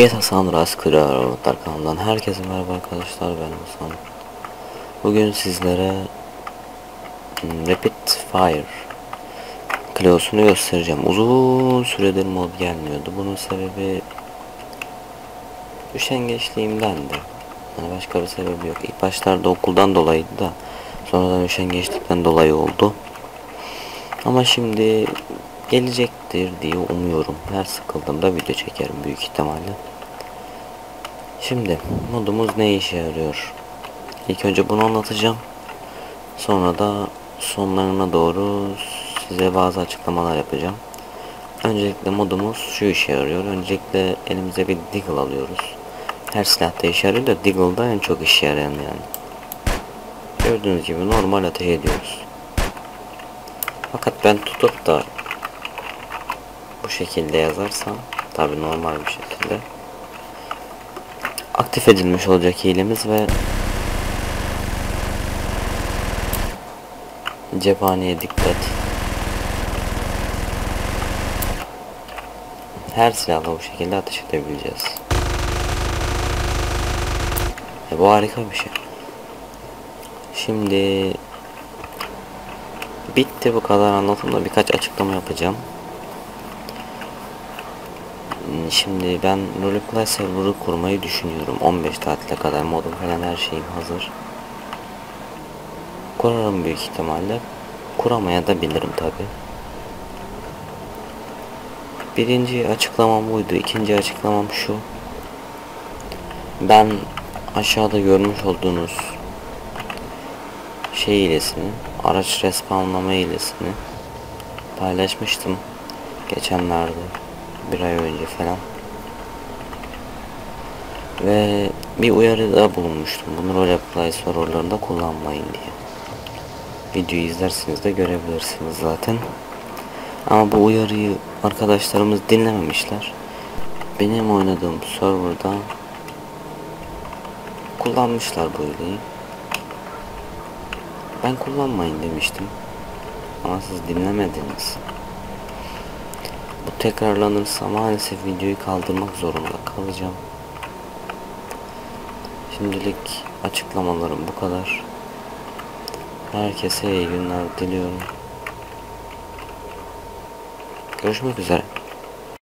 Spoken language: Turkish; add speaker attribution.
Speaker 1: GTA San Andreas Creator kanalından herkese merhaba arkadaşlar ben Hasan. Bugün sizlere Rapid Fire Kleos'unu göstereceğim. Uzun süredir mod gelmiyordu. Bunun sebebi üşengeçliğimdendi. Yani başka bir sebebi yok. İlk başlarda okuldan dolayıydı da sonradan üşengeçlikten dolayı oldu. Ama şimdi gelecektir diye umuyorum. Her sıkıldığımda video çekerim büyük ihtimalle. Şimdi modumuz ne işe yarıyor? İlk önce bunu anlatacağım. Sonra da sonlarına doğru size bazı açıklamalar yapacağım. Öncelikle modumuz şu işe yarıyor. Öncelikle elimize bir deagle alıyoruz. Her silahta işe yarıyor da deagle'da en çok işe yarayan yani. Gördüğünüz gibi normal ateş ediyoruz. Fakat ben tutup da bu şekilde yazarsam tabi normal bir şekilde aktif edilmiş olacak hilemiz ve cephaneye dikkat. Her silahla bu şekilde ateş edebileceğiz. E, bu harika bir şey. Şimdi bitti bu kadar anlatımda birkaç açıklama yapacağım Şimdi ben Roleplay server'ı kurmayı düşünüyorum. 15 tatile kadar modum falan her şeyim hazır. Kurarım büyük ihtimalle. Kuramaya da bilirim tabi. Birinci açıklamam buydu. İkinci açıklamam şu. Ben aşağıda görmüş olduğunuz şey hilesini, araç respawnlama hilesini paylaşmıştım geçenlerde bir ay önce falan. Ve bir uyarıda bulunmuştum. Bunu roleplay serverlarında kullanmayın diye. Videoyu izlersiniz de görebilirsiniz zaten. Ama bu uyarıyı arkadaşlarımız dinlememişler. Benim oynadığım serverda kullanmışlar bu hileyi ben kullanmayın demiştim. Ama siz dinlemediniz bu tekrarlanırsa maalesef videoyu kaldırmak zorunda kalacağım. Şimdilik açıklamalarım bu kadar. Herkese iyi günler diliyorum. Görüşmek üzere.